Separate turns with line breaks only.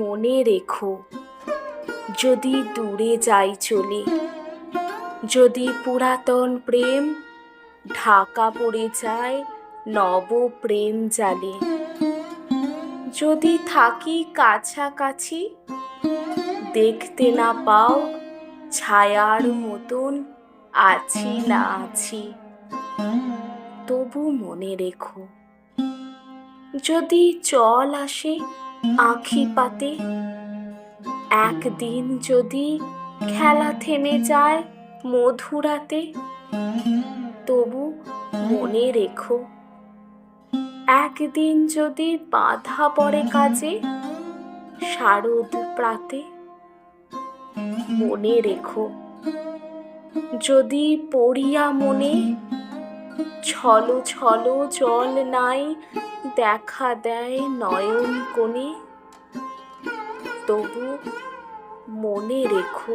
মনে রেখো, যদি দূরে যাই চলে, যদি পুরাতন প্রেম ঢাকা পড়ে যায় নব প্রেম জালে, যদি থাকি কাছাকাছি, দেখতে না পাও ছায়ার মতন আছি না আছি, তবু মনে রেখো, যদি চল আসে আঁখি পাতে। একদিন যদি খেলা থেমে যায় মধুরাতে, তবু মনে রেখো, একদিন যদি বাধা পড়ে কাজে, শারদ প্রাতে মনে রেখো। যদি পড়িয়া মনে ছলো ছলো জল নাই দেখা দেয় নয়ন কোণে। তবু মনে রেখো।